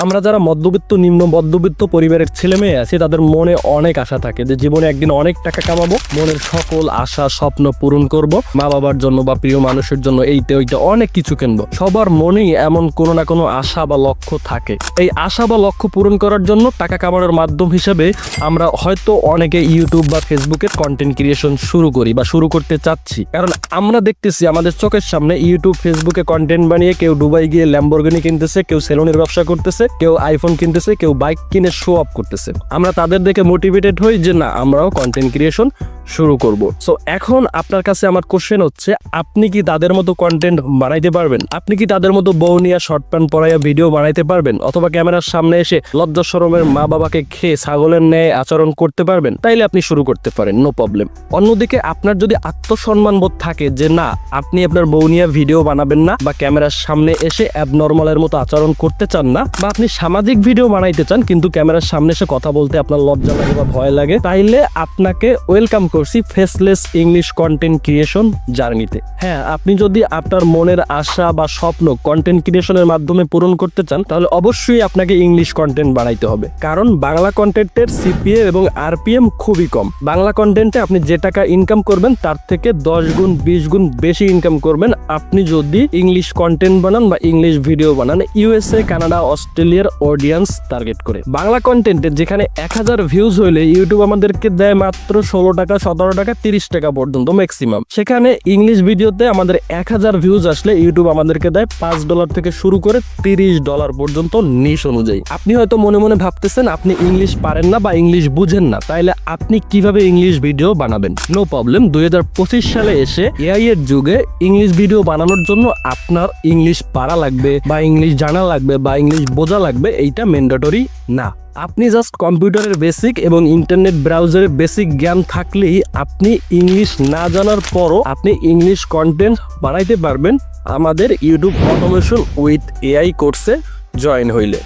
আমরা যারা মধ্যবিত্ত, নিম্ন মধ্যবিত্ত পরিবারের ছেলে মেয়ে আছি, তাদের মনে অনেক আশা থাকে যে জীবনে একদিন অনেক টাকা কামাবো। মনের সকল আশা, স্বপ্ন পূরণ করব। মা বাবার জন্য বা প্রিয় মানুষের জন্য এইটা, ওইটা অনেক কিছু কিনবো। সবার মনেই এমন কোনো না কোনো আশা বা লক্ষ্য থাকে। এই আশা বা লক্ষ্য পূরণ করার জন্য টাকা কামানোর মাধ্যম হিসেবে আমরা হয়তো অনেকে ইউটিউব বা ফেসবুকের কন্টেন্ট ক্রিয়েশন শুরু করি বা শুরু করতে চাচ্ছি। কারণ আমরা দেখতেছি আমাদের চোখের সামনে ইউটিউব ফেসবুকে কন্টেন্ট বানিয়ে কেউ দুবাই গিয়ে ল্যাম্বরগিনি কিনতেছে, কেউ সেলুনের ব্যবসা করতেছে কেউ আইফোন কিনতেছে, কেউ বাইক কিনে শো অফ করতেছে। আমরা তাদের দেখে মোটিভেটেড হই যে না, আমরাও কন্টেন্ট ক্রিয়েশন শুরু করব। সো এখন আপনার কাছে আমার কোশ্চেন হচ্ছে, আপনি কি তাদের মতো কন্টেন্ট বানাইতে পারবেন? আপনি কি তাদের মতো বউ নিয়ে শর্ট প্যান্ট পরাইয়া ভিডিও বানাইতে পারবেন? অথবা ক্যামেরার সামনে এসে লজ্জা শরমের মা বাবাকে খেয়ে ছাগলের ন্যায় আচরণ করতে পারবেন? তাইলে আপনি শুরু করতে পারেন নো প্রবলেম অন্যদিকে আপনার যদি আত্মসম্মান বোধ থাকে যে না, আপনি আপনার বউ নিয়ে ভিডিও বানাবেন না বা ক্যামেরার সামনে এসে অ্যাবনর্মালের মতো আচরণ করতে চান না বা আপনি সামাজিক ভিডিও বানাইতে চান, কিন্তু ক্যামেরার সামনে এসে কথা বলতে আপনার লজ্জা লাগে বা ভয় লাগে, তাইলে আপনাকে ওয়েলকাম করছি ফেসলেস ইংলিশ কন্টেন্ট ক্রিয়েশন জার্নিতে হ্যাঁ আপনি যদি আপনার মনের আশা বা স্বপ্ন কন্টেন্ট ক্রিয়েশনের মাধ্যমে পূরণ করতে চান, তাহলে অবশ্যই আপনাকে ইংলিশ কন্টেন্ট বানাইতে হবে। কারণ বাংলা কন্টেন্টের সিপিএ এবং আরপিএম খুবই কম। বাংলা কন্টেন্টে আপনি যে টাকা ইনকাম করবেন, তার থেকে দশ গুণ, বিশ গুণ বেশি ইনকাম করবেন আপনি যদি ইংলিশ কন্টেন্ট বানান বা ইংলিশ ভিডিও বানান ইউএসএ কানাডা অস্ট্রেলিয়ার অডিয়েন্স টার্গেট করে। বাংলা কন্টেন্টে যেখানে এক হাজার ভিউজ হইলে ইউটিউব আমাদেরকে দেয় মাত্র ষোলো টাকা সতেরো টাকা তিরিশ টাকা পর্যন্ত ম্যাক্সিমাম সেখানে ইংলিশ ভিডিওতে আমাদের এক হাজার ভিউজ আসলে ইউটিউব আমাদেরকে দেয় পাঁচ ডলার থেকে শুরু করে তিরিশ ডলার পর্যন্ত নিশ অনুযায়ী। আপনি হয়তো মনে মনে ভাবতেছেন, আপনি ইংলিশ পারেন না বা ইংলিশ বুঝেন না। তাইলে আপনি কীভাবে ইংলিশ ভিডিও বানাবেন? নো প্রবলেম দুই হাজার পঁচিশ সালে এসে এআই এর যুগে ইংলিশ ভিডিও বানানোর জন্য আপনার ইংলিশ পারা লাগবে বা ইংলিশ জানা লাগবে বা ইংলিশ বোঝা লাগবে, এইটা ম্যান্ডেটরি না। আপনি জাস্ট কম্পিউটারের বেসিক এবং ইন্টারনেট ব্রাউজারের বেসিক জ্ঞান থাকলেই আপনি ইংলিশ না জানার পরও আপনি ইংলিশ কন্টেন্ট বানাইতে পারবেন। আমাদের ইউটিউব অটোমেশন উইথ এআই কোর্সে জয়েন হইলে।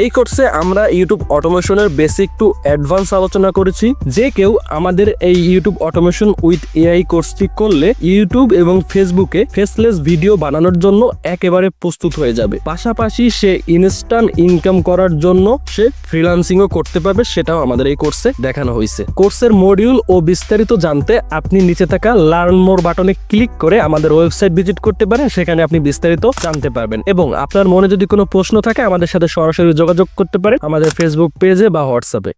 এই কোর্সে আমরা ইউটিউব অটোমেশনের বেসিক টু অ্যাডভান্স আলোচনা করেছি, যে কেউ আমাদের এই ইউটিউব অটোমেশন উইথ এআই কোর্সটি করলে ইউটিউব এবং ফেসবুকে ফেসলেস ভিডিও বানানোর জন্য একেবারে প্রস্তুত হয়ে যাবে। পাশাপাশি সে ইনস্ট্যান্ট ইনকাম করার জন্য সে ফ্রিল্যান্সিংও করতে পারবে, সেটাও আমাদের এই কোর্সে দেখানো হয়েছে। কোর্সের মডিউল ও বিস্তারিত জানতে আপনি নিচে থাকা লার্ন মোর বাটনে ক্লিক করে আমাদের ওয়েবসাইট ভিজিট করতে পারেন, সেখানে আপনি বিস্তারিত জানতে পারবেন। এবং আপনার মনে যদি কোনো প্রশ্ন থাকে আমাদের সাথে সরাসরি যোগাযোগ করতে পারে আমাদের ফেসবুক পেজে বা হোয়াটসঅ্যাপে